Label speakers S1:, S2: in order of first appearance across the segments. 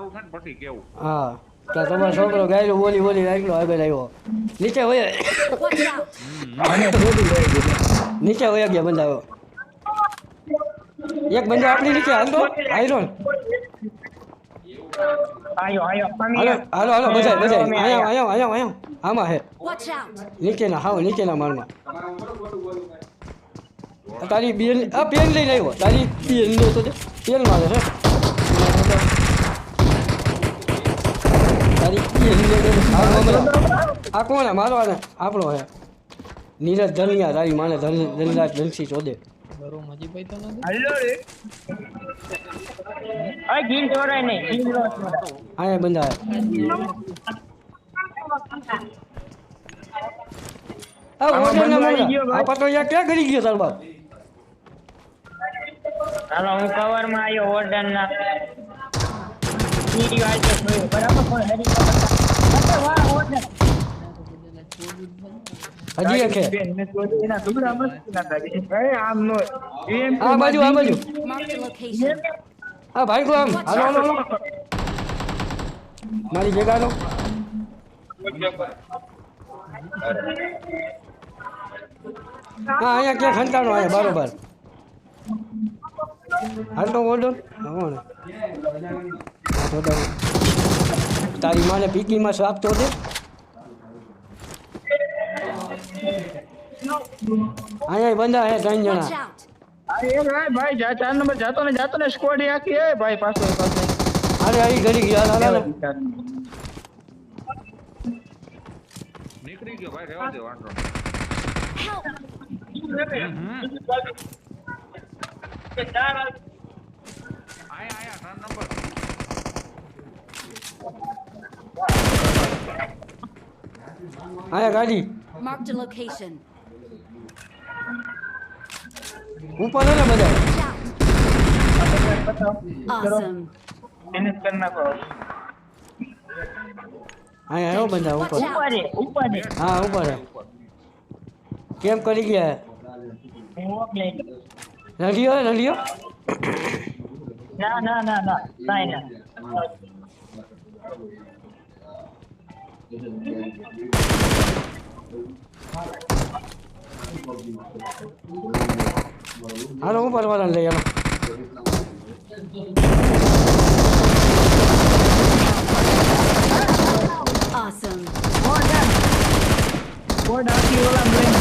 S1: ચાલુ છે ને પછી કેવું?
S2: હા. તો તમારો છોકરો ગાયલો બોલી બોલી આગલો આગળ આવ્યો. નીચે
S3: ગઈ
S2: નીચે હોય ગયા બંદા એક બંદા આપણી નીચે હાલતો. આયરોન હાલો હાલો બજાય બજાય આયા. આયા આયા આયા આમાં હે. નીચેના હાવ નીચેના માળમાં. તારી બેન આ પેન લઈને આવ્યો. તારી બેન નો તો પેન મારે છે બેન આ કોણ? મારો આપણો હે નીરજ ધનિયા તારી માને ધન ધનરાજ ધનસી ચોદે આયા કરી ગયો તાર બાપ
S3: હું કવરમાં ના ઓર્ડર
S2: હજી એક હે
S3: ના નો
S2: ભાઈ આમ. હાલો મારી જગાનો. હા, અહીંયા ક્યાં ખંતાણો અહીંયા બરોબર. હાલ તો ઓર્ડર કોણ તારી માને પીકીમાં સાપ તો દે અહીંયા બંધા હે ત્રણ
S4: Watch
S2: જણા
S4: out!
S3: અરે એ ભાઈ ભાઈ જા ચાર નંબર જાતો ને જાતો ને સ્કોડ આખી એ ભાઈ પાછો પાછો.
S2: અરે અહીં ઘડી ગયા હાલ હાલ. હાલ.
S1: નીકળી ગયો ભાઈ રહેવા દે વાંધો નહીં.
S4: Help!
S1: આયા આયા ત્રણ નંબર
S2: અહીંયા ગાડી
S4: માર્ક ધ લોકેશન
S2: ઉપર હે ને બધા!
S4: Awesome.
S3: એને કરી નાખો
S2: અહીંયા આવ્યો બંધા ઉપર
S3: ઉપર ઉપર
S2: હા ઉપર કેમ કરી ગયા
S3: હું ઓકલે.
S2: રંડિયો હે રંડિયો
S3: ના ના ના ના કાંઈ ના
S2: હાલો ઉપર વાળાને લઈ આલો
S4: Awesome.
S3: કોડ આખી ઓલા બ્રેન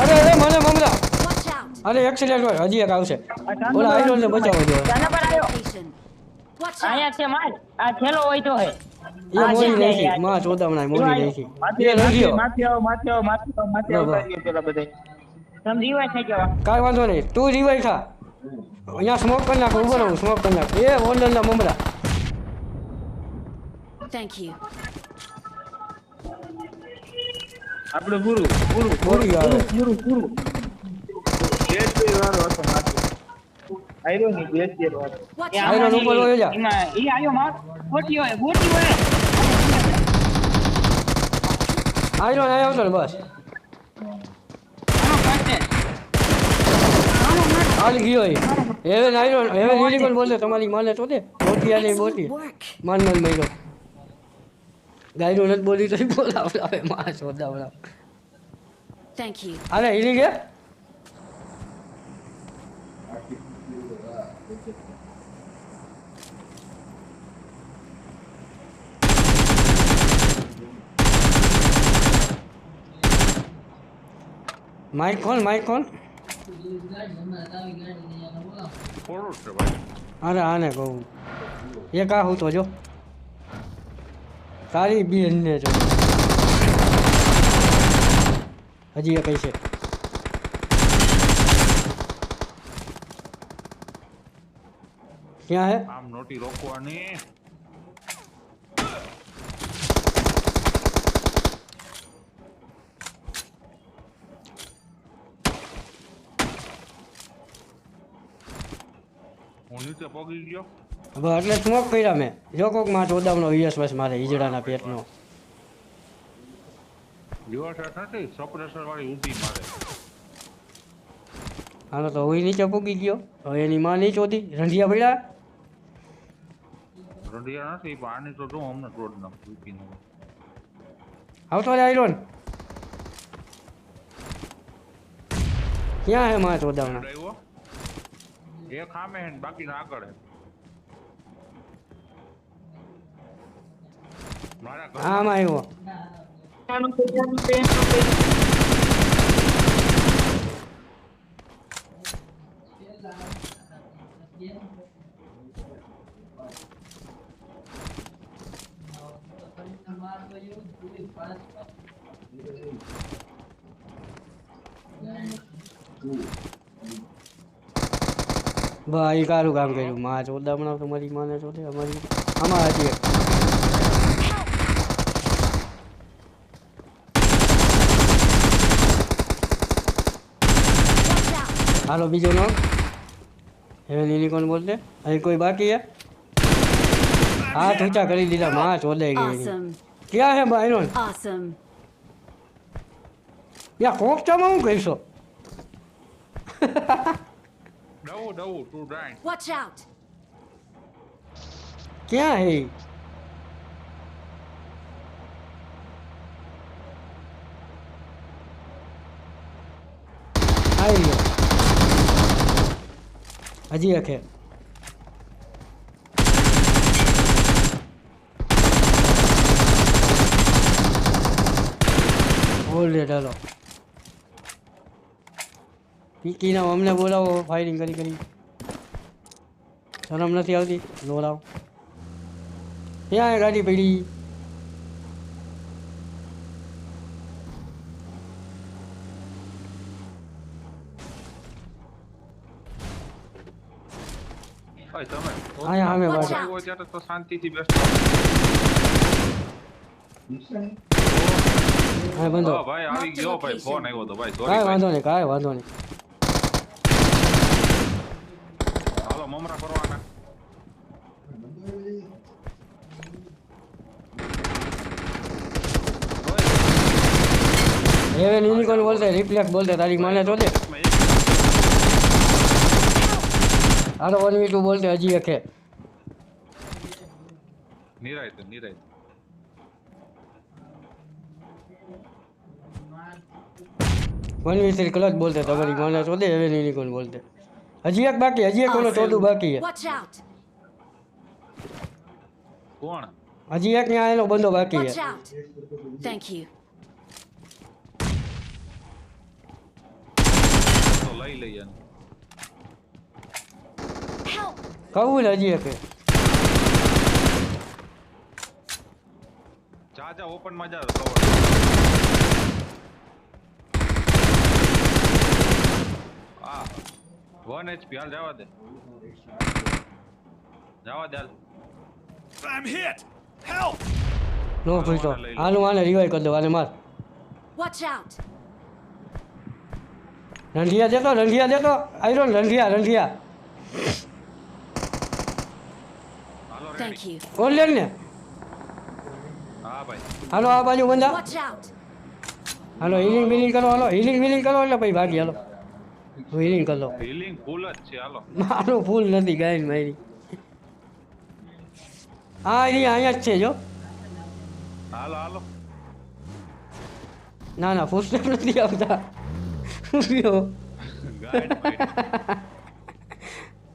S2: અરે અરે મને મમરા
S4: Watch out!
S2: અરે એક્સિડન્ટ હોય હજી એક આવશે. ઓલા આઈરોન ને
S4: બચાવો જો!
S3: અહીંયા છે માલ. આ થેલો હોય તો હે.
S2: એ મોરી નાખી. માં ચોદામણા મોરી નાખી. એ રંડિયો
S3: માથે આવો માથે આવો માથે આવો માથે આવો પેલા બધે. તમ રીવાઈ થઈ જવા
S2: કાઈ વાંધો નહીં. તું રીવાઈ ખા અહીંયા સ્મોક કરી નાખ ઊભો રહું સ્મોક કરી નાખ. એ ઓનલાઈનના મમરા.
S4: થેન્ક યુ
S3: આપણે પૂરું પૂરું
S2: પૂરી
S3: પૂરું પૂરું બેસી વાળો હતો માથે આયરો ની બેસી વાળો
S4: Watch
S3: એ
S4: out!
S2: આયરો
S3: આમાં
S2: ઉપર હોય જા.
S3: એમાં ઈ આયો માર ખોટી હોય ખોટી હોય
S2: આઈરોન આવ્યો હતો ને બસ
S3: આનો કાઢે
S2: હાલ ગયો એ હવે આઈરોન હવે યુનિકોર્ન બોલે તમારી માને તો દે બોટી આલી બોટી
S4: Excellent work.
S2: માન માન મહિનો ગાયનું નથી બોલી તો બોલાવડાવે માં ચોદાવડા
S4: Thank you.
S2: અરે હિલી ગયા માઇક કોણ માઇક કોણ અરે આને કહું. એક આ હું તો જો. તારી બેનને જો. હજી એ કઈ છે. ક્યાં है
S1: આમ નોટી રોકવાની. હું નીચે પગી ગયો.
S2: હવે એટલે સ્મોક કર્યા મેં. જો કોકમાં ચોદામનો વીએસ બસ મારે ઈજડાના પેટનો.
S1: દિવસ નથી સપ્રેસર વાળી ઊંધી મારે.
S2: હાલો તો હું નીચે પૂગી ગયો. હવે એની માં નહીં ચોધી. રંધિયા પડ્યા.
S1: રડિયા નથી પણ તો જો હમણાં તોડ નાખ વીપીને
S2: આવતો રે આયરોન ક્યાં હે માં ચોદાવણા
S1: એક સામે હે ને બાકીના આગળ હે. મારા ઘર
S2: આમાં આવ્યો
S3: આનું તો ધ્યાન છે, એનું તો
S2: ભાઈ કારું કામ કર્યું માં ચોદામણા તો મારી માને ચોદે અમારી આમાં હતી એક.
S4: Watch out!
S2: હાલો બીજો નો હવે લીલી કોણ બોલતે અહીં કોઈ બાકી હે હાથ ઊંચા કરી દીધા માં ચોદાઈ ગઈ
S4: Awesome.
S2: ક્યાં હે બાયરોન
S4: Awesome.
S2: યા કોફચામાં હું કહીશો
S1: ડવું ડવું ટુ ડાઈન
S4: Watch out!
S2: ક્યાં હે ઈ? આવી ગયો હજી એક હે હલો ચાલો પીકીના અમને બોલાવો ફાયરિંગ કરી કરી. શરમ નથી આવતી? લોરાવ ક્યાં ગાડી પડી?
S1: શાંતિથી બેસતો
S2: હા
S1: વાંધો ભાઈ આવી ગયો ભાઈ ફોન આવ્યો તો ભાઈ સોરી
S2: કાંઈ વાંધો નહીં કાંઈ વાંધો નહીં.
S1: હાલો મમરા કરવાના
S2: એવે યુનિકોર્ન બોલતે રિફ્લેક્ટ બોલતે તારી મને તો દે. હાલો વન વી ટુ બોલતે હજી એકે
S1: નિરાય તો નિરાય
S2: વન વી થ્રી ક્લચ બોલતે તમારી મને તો દે હવે યુનિકોર્ન બોલતે હજી એક બાકી હજી એક ઓલો ચોથું બાકી હે
S4: Watch out!
S1: કોણ
S2: હજી એક ત્યાં એનો બંધો બાકી
S4: Watch
S2: હે
S4: out! Thank you.
S1: તો લઈ લઈએ ને.
S4: Help!
S2: કહું ને હજી એક હે
S1: જા જા ઓપનમાં જા આ 1 HP હાલ જવા દે. જવા દે હાલ.
S5: I'm hit! Help!
S2: નો પૂછતો આનું આને રિવાઈવ કરી દો આને માર.
S4: વોચ આઉટ
S2: રંધિયા દેતો રંધિયા દેતો આયરોન રંધિયા રંધિયા
S1: થેન્ક
S4: યુ.
S2: કોણ લે ને?
S1: હા ભાઈ.
S2: હાલો આ બાજુ બંધા
S4: Watch out!
S2: હાલો હીલિંગ બિલિંગ કરો હાલો. હીલિંગ બિલિંગ કરો એટલે પછી ભાગી હાલો. હિલિંગ કરો.
S1: હીલિંગ ફૂલ જ છે હાલો.
S2: મારું ફૂલ નથી ગાયન મારી. હા એ અહીંયા જ છે જો.
S1: હાલો હાલો.
S2: ના ના ફૂલ સ્ટેપ નથી આવતા.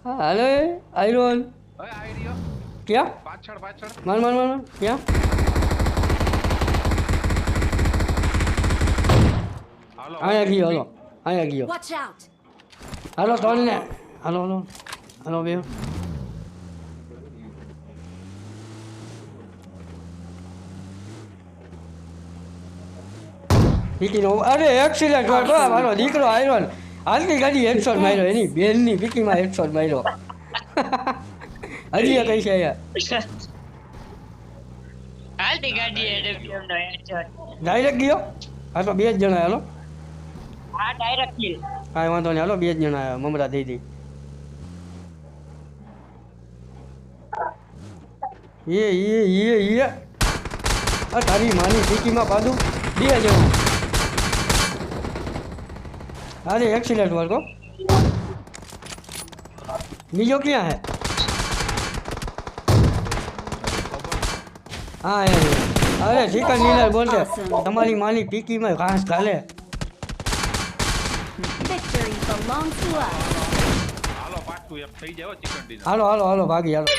S2: હાલો આયરોન. ક્યાં?
S1: પાછળ પાછળ.
S2: માર માર માર. ક્યાં? અહીંયા ગયો હાલો. અહીંયા ગયો.
S4: Watch out!
S2: હાલો ત્રણ ને હાલો હાલો હાલો બે પીકીનો અરે એક્સિડન્ટ વાળો મારો દીકરો આવ્યો ને. હાલતી ગાડી હેડશોટ માર્યો. એની બેનની પીકીમાં હેડશોટ માર્યો. હજી કઈ છે
S6: હાલતી ગાડી
S2: ડાયરેક્ટ ગયો? હા તો બે જ જણા હાલો.
S6: હા ડાયરેક્ટ
S2: કાંઈ વાંધો નહીં. હાલો, બે જ જણા આવ્યા, મમરા દઈ દઈ એ એ એ એ. આ તારી માની ટીકીમાં પાડું. બે જણા. અરે એક્સિલેન્ટ વર્ગો બીજો ક્યાં હે? હા એમ અરે ચિકન ડિનર બોલતે
S4: Awesome.
S2: તમારી માની પીકીમાં ઘાસ ઘાલે
S4: Victory belongs to us.
S1: હાલો એક થઈ જાય ચિકન ડિનર
S2: હાલો હાલો હાલો ભાગી હાલો